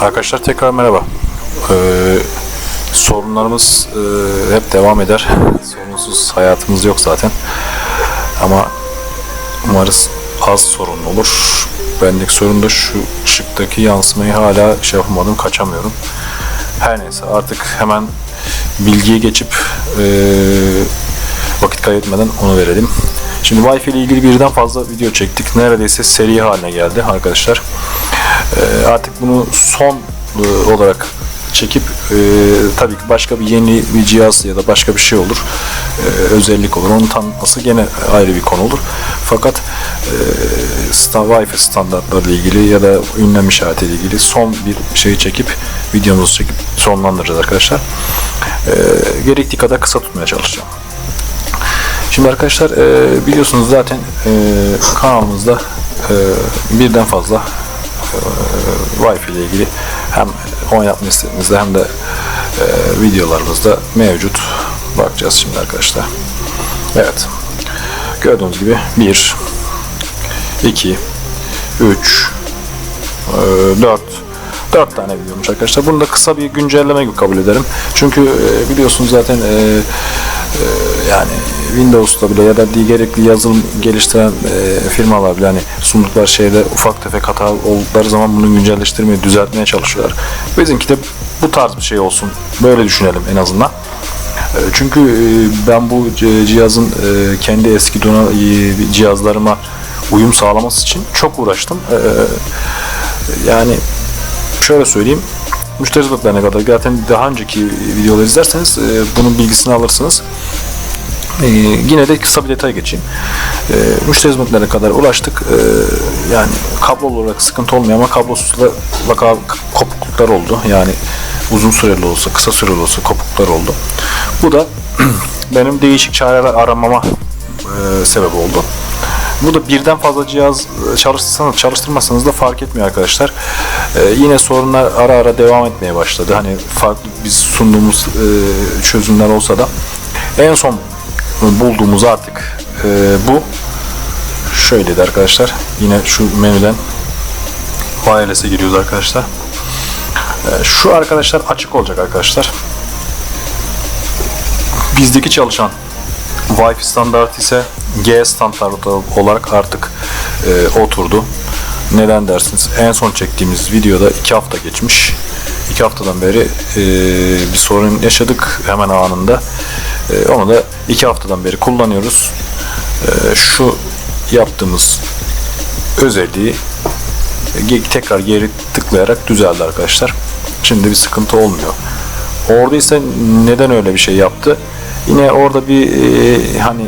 Arkadaşlar tekrar merhaba. Ee, sorunlarımız e, hep devam eder. Sorunsuz hayatımız yok zaten. Ama umarız az sorun olur. Bendeki sorun da şu ışıktaki yansımayı hala şey yapamadım, kaçamıyorum. Her neyse artık hemen bilgiye geçip e, vakit kaybetmeden onu verelim. Şimdi Wi-Fi ile ilgili birden fazla video çektik. Neredeyse seri haline geldi arkadaşlar. Ee, artık bunu son e, olarak çekip e, tabii ki başka bir yeni bir cihaz ya da başka bir şey olur. E, özellik olur. Onun tanıtması gene ayrı bir konu olur. Fakat e, sta- Wi-Fi standartlarıyla ilgili ya da ünlem işareti ile ilgili son bir şeyi çekip videomuzu çekip sonlandıracağız arkadaşlar. E, gerektiği kadar kısa tutmaya çalışacağım. Şimdi arkadaşlar e, biliyorsunuz zaten e, kanalımızda e, birden fazla e, Wi-Fi ile ilgili hem oynatma listemizde hem de e, videolarımızda mevcut. Bakacağız şimdi arkadaşlar. Evet. Gördüğünüz gibi 1 2 3 4 4 tane videomuş arkadaşlar. Bunu da kısa bir güncelleme gibi kabul ederim. Çünkü e, biliyorsunuz zaten e, e, yani Windows'ta bile ya da gerekli yazılım geliştiren e, firmalar bile hani sundukları şeyde ufak tefek hata oldukları zaman bunu güncelleştirmeye, düzeltmeye çalışıyorlar. Bizimki de bu tarz bir şey olsun. Böyle düşünelim en azından. E, Çünkü e, ben bu cihazın e, kendi eski cihazlarıma uyum sağlaması için çok uğraştım. Yani şöyle söyleyeyim. Müşteri hizmetlerine kadar zaten daha önceki videoları izlerseniz e, bunun bilgisini alırsınız. Ee, yine de kısa bir detay geçeyim. Ee, müşteri hizmetlerine kadar ulaştık. Ee, yani kablo olarak sıkıntı olmuyor ama kablosuz da vaka kopukluklar oldu. Yani uzun süreli olsa, kısa süreli olsa kopukluklar oldu. Bu da benim değişik çareler aramama e, sebep oldu. Bu da birden fazla cihaz e, çalıştırsanız çalıştırmasanız da fark etmiyor arkadaşlar. Ee, yine sorunlar ara ara devam etmeye başladı. Hani farklı biz sunduğumuz e, çözümler olsa da en son bulduğumuz artık e, bu. Şöyle de arkadaşlar. Yine şu menüden wireless'e giriyoruz arkadaşlar. E, şu arkadaşlar açık olacak arkadaşlar. Bizdeki çalışan Wi-Fi standartı ise G standartı olarak artık e, oturdu. Neden dersiniz? En son çektiğimiz videoda iki hafta geçmiş. İki haftadan beri e, bir sorun yaşadık hemen anında. E, onu da iki haftadan beri kullanıyoruz. E, şu yaptığımız özelliği tekrar geri tıklayarak düzeldi arkadaşlar. Şimdi bir sıkıntı olmuyor. Orada ise neden öyle bir şey yaptı? Yine orada bir e, hani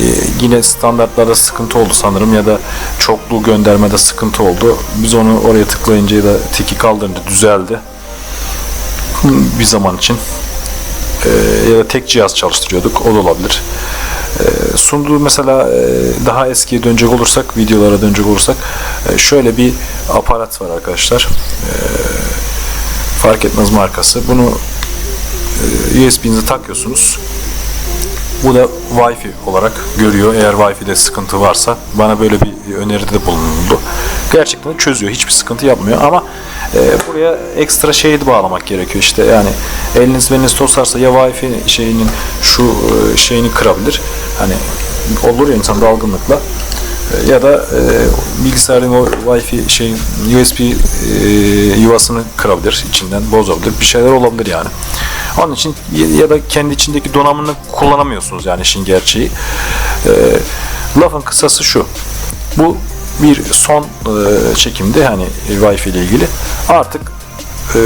e, yine standartlarda sıkıntı oldu sanırım ya da çoklu göndermede sıkıntı oldu. Biz onu oraya tıklayınca ya da tiki kaldırınca düzeldi. Bir zaman için. E, ya da tek cihaz çalıştırıyorduk. O da olabilir. E, sunduğu mesela e, daha eskiye dönecek olursak, videolara dönecek olursak e, şöyle bir aparat var arkadaşlar. E, fark etmez markası. Bunu e, USB'nizi takıyorsunuz. Bu da Wi-Fi olarak görüyor. Eğer Wi-Fi'de sıkıntı varsa bana böyle bir öneride de bulunuldu. Gerçekten çözüyor. Hiçbir sıkıntı yapmıyor ama e, buraya ekstra şeyi de bağlamak gerekiyor. İşte yani eliniz beliniz tosarsa ya Wi-Fi şeyinin şu e, şeyini kırabilir. Hani olur ya insan dalgınlıkla ya da e, bilgisayarın o Wi-Fi şey USB e, yuvasını kırabilir, içinden bozabilir. Bir şeyler olabilir yani. Onun için ya- da kendi içindeki donanımını kullanamıyorsunuz yani işin gerçeği. E, lafın kısası şu. Bu bir son e, çekimdi hani Wi-Fi ile ilgili. Artık e,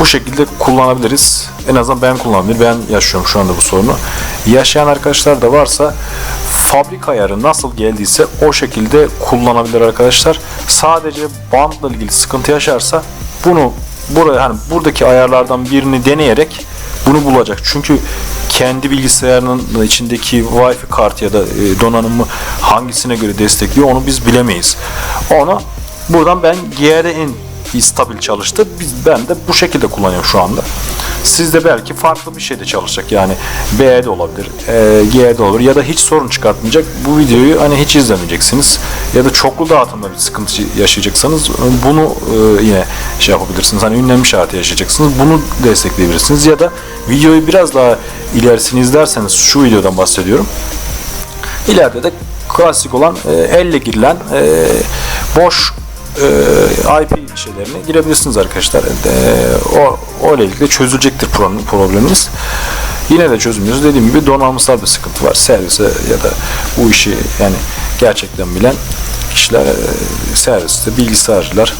bu şekilde kullanabiliriz. En azından ben kullanabilirim. Ben yaşıyorum şu anda bu sorunu. Yaşayan arkadaşlar da varsa fabrika ayarı nasıl geldiyse o şekilde kullanabilir arkadaşlar. Sadece bandla ilgili sıkıntı yaşarsa bunu buraya hani buradaki ayarlardan birini deneyerek bunu bulacak. Çünkü kendi bilgisayarının içindeki Wi-Fi kartı ya da e, donanımı hangisine göre destekliyor onu biz bilemeyiz. Onu buradan ben GRN stabil çalıştı. Biz, ben de bu şekilde kullanıyorum şu anda. Sizde belki farklı bir şeyde çalışacak yani B de olabilir, e, G de olur ya da hiç sorun çıkartmayacak. Bu videoyu hani hiç izlemeyeceksiniz ya da çoklu dağıtımda bir sıkıntı yaşayacaksanız bunu e, yine şey yapabilirsiniz. Hani ünlem işareti yaşayacaksınız. Bunu destekleyebilirsiniz ya da videoyu biraz daha ilerisini izlerseniz şu videodan bahsediyorum. İleride de klasik olan e, elle girilen e, boş e, IP şeylerine girebilirsiniz arkadaşlar. E, o, o ile ilgili çözülecektir pro- probleminiz. Yine de çözümlüyoruz. Dediğim gibi donanımsal bir sıkıntı var. Servise ya da bu işi yani gerçekten bilen kişiler, e, serviste, bilgisayarcılar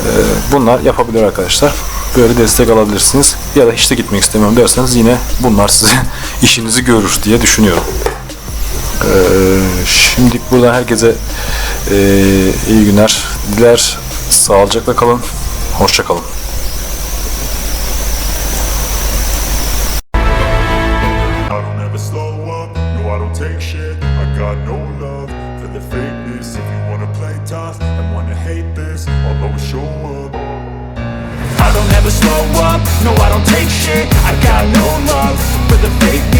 e, bunlar yapabilir arkadaşlar. Böyle destek alabilirsiniz. Ya da hiç de gitmek istemiyorum derseniz yine bunlar size işinizi görür diye düşünüyorum. Ee, şimdilik buradan herkese e, iyi günler diler. Sağlıcakla kalın. Hoşça kalın. I don't ever slow up, no I don't take no I don't take shit I got no love for the fakeness